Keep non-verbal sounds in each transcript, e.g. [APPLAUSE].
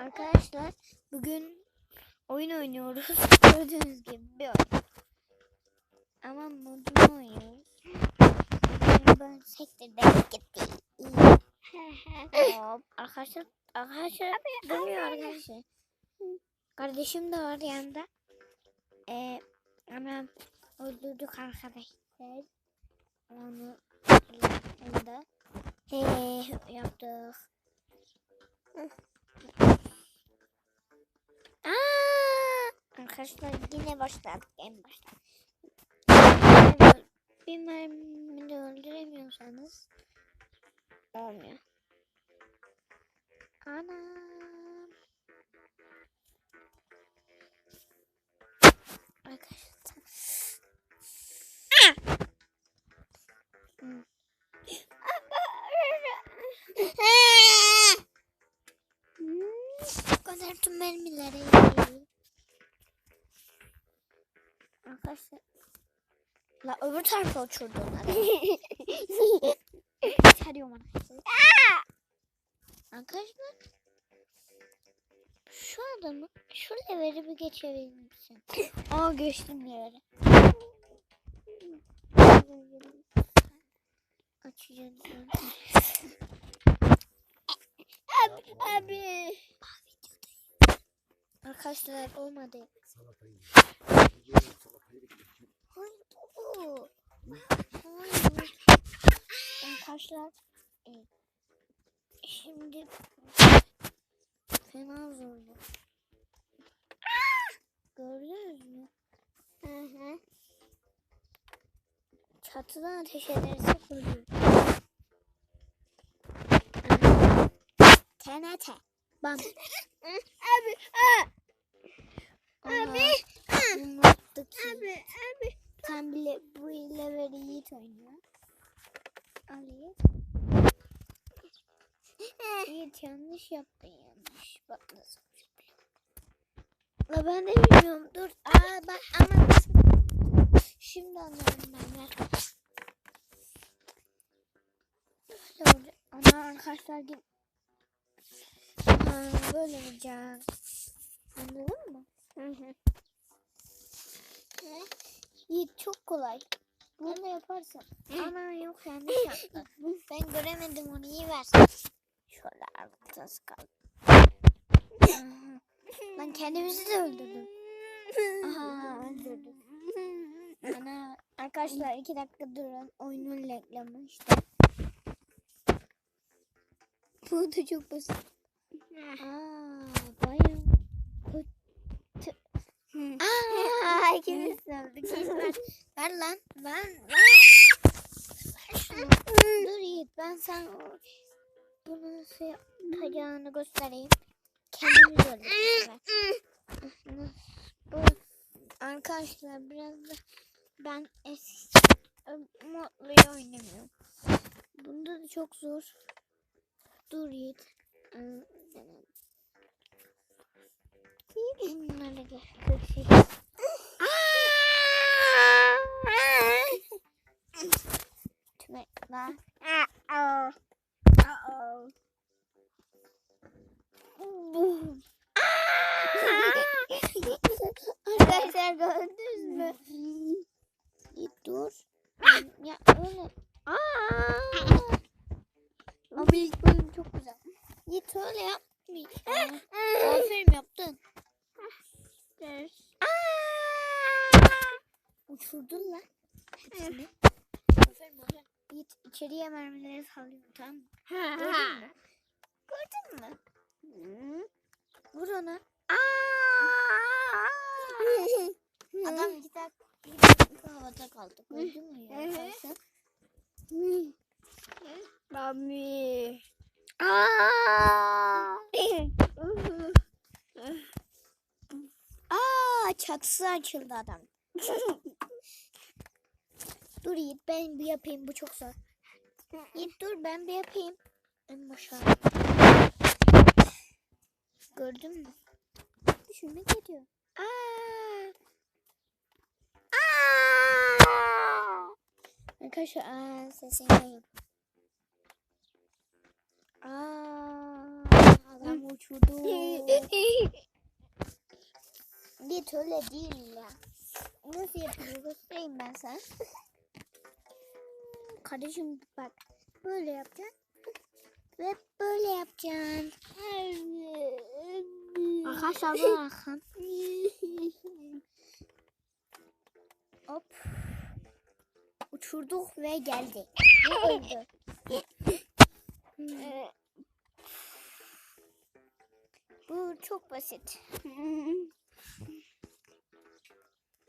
Arkadaşlar bugün oyun oynuyoruz. [LAUGHS] Gördüğünüz gibi bir oyun. Ama modunu oynuyoruz. Ben sektirde gitti. [LAUGHS] Hop. Arkadaşlar arkadaşlar dönüyor arkadaşlar. Kardeşim de var yanında. Ee, ama öldürdük arkadaşlar. Onu yanında. Hey, yaptık. Arkadaşlar yine başladık en başta. Bir mermide öldüremiyorsanız olmuyor. Anam. Arkadaşlar. Hmm. Hmm, kadar tüm mermileri Arkadaşlar. La öbür tarafa uçurdu onları. [LAUGHS] Sarıyorum arkadaşlar. Arkadaşlar. Şu adamı şu leveri bir geçebilir misin? [LAUGHS] Aa geçtim leveri. Açacağız. Abi, abi. Arkadaşlar olmadı. Hayır bu. Hayır. Arkadaşlar şimdi fena zorlu. Gördünüz mü? Hı hı. Çatıdan ateş ederse ölür. TNT. Bam. Abi. Abi. Ki. Abi. Abi. Sen bile bu leveli Yiğit oynuyor. Al Yiğit. Yiğit yanlış yaptın yanlış. Bak nasıl. La ben de bilmiyorum. Dur. Aa bak ama nasıl. Şimdi anladım ben. Ver. Böyle. Ama arkadaşlar git. Ha, böyle olacak. Anladın mı? Hı hı. Yiğit çok kolay. Bunu yaparsın. Ana yok yanlış yaptın. ben göremedim onu iyi ver. Şöyle arkası kaldı. Aha. Ben kendimizi de öldürdüm. Aha öldürdüm. Ana arkadaşlar iki dakika durun. Oyunun reklamı işte. Bu da çok basit. Aa bayağı. Aa [LAUGHS] ikimiz öldük. Ver. Ver lan. Ver. Ver. Dur Yiğit ben sen bunu nasıl yapacağını göstereyim. Kendimiz öldük. Bu arkadaşlar biraz da ben eski modluyu oynamıyorum. Bunda da çok zor. Dur Yiğit. Bunları göstereyim. Tümekler. Uh-oh. Uh-oh. Arkadaşlar gördünüz mü? Dur. Ya öyle. Aa! Ama ilk bölüm çok güzel. Git öyle yapmayacağım. Aferin yaptın. Uçurdun lan. Hepsini. Aferin aferin. Git içeriye mermileri sallıyorum tamam mı? Gördün mü? Gördün mü? Hı. Vur ona. [LAUGHS] Adam iki dakika, iki dakika havada kaldı. Gördün mü ya? Mami. Aa, [LAUGHS] çatısı açıldı adam. [LAUGHS] dur Yiğit ben bir yapayım bu çok zor. Yiğit dur ben bir yapayım. En başa. Gördün mü? Düşünme geliyor. Aa. Aa. Arkadaşlar aa, sesini yayın. Aa, adam uçurduk. [LAUGHS] [LAUGHS] Git öyle değil ya. Nasıl yapılıyor göstereyim ben sana. [LAUGHS] Kardeşim bak böyle yapacaksın. Ve böyle yapacaksın. Arkadaşlar [LAUGHS] bakın. Hop. Uçurduk ve geldi. Ve öldü. [LAUGHS] Bu çok basit.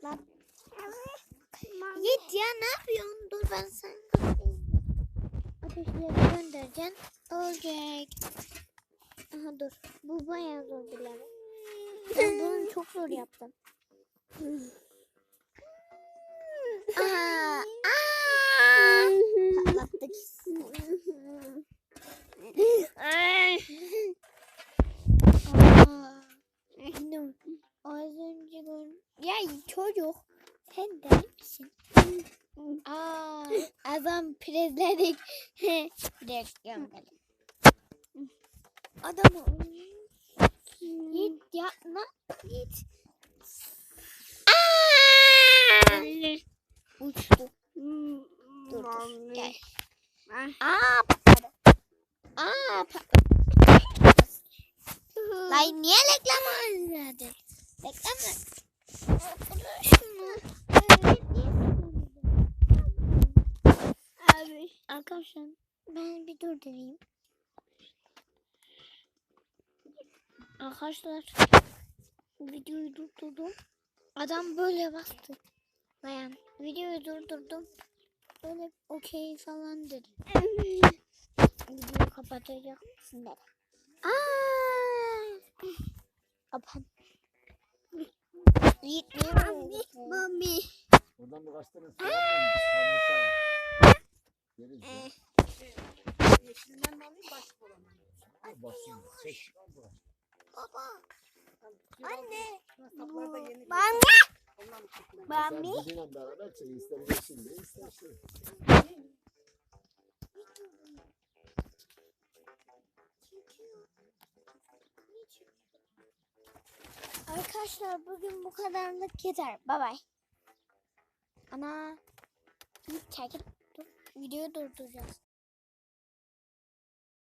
Lan. Git ya ne yapıyorsun? Dur ben sana. Ateşleri göndereceksin. Olacak. Aha dur. Bu bayağı zor bir level. Ben bunu çok zor yaptım. Aa, aa. Patlattık. Aa, dur. Az önce gör... Ya çocuk sen deli misin? Aa, adam prezledik. Direkt gömmedim. Adamı Yapma. Git. Uçtu. Dur dur. Gel. Aa patladı. Aa patladı. Lan niye reklam aldı? Reklam. Arkadaşlar ben bir durdurayım. Arkadaşlar videoyu durdurdum. Adam böyle bastı. Bayan videoyu durdurdum. Böyle okey falan dedi. Videoyu kapatacak mısın dedi. Aa! Kapan. Mami, mami. Buradan bir kaç tane. Sarımsağı. Yeriz ya. Yeşilinden mi alayım başka olanı? Al Basın. Baba. Anne. Saplar da yeni. Mami. Ondan çekilen. Mami. Sen bizimle beraber çek. İster geçsin de ister şey. Arkadaşlar bugün bu kadarlık yeter. Bay bay. Ana. Çekil. Dur. Videoyu durduracağız.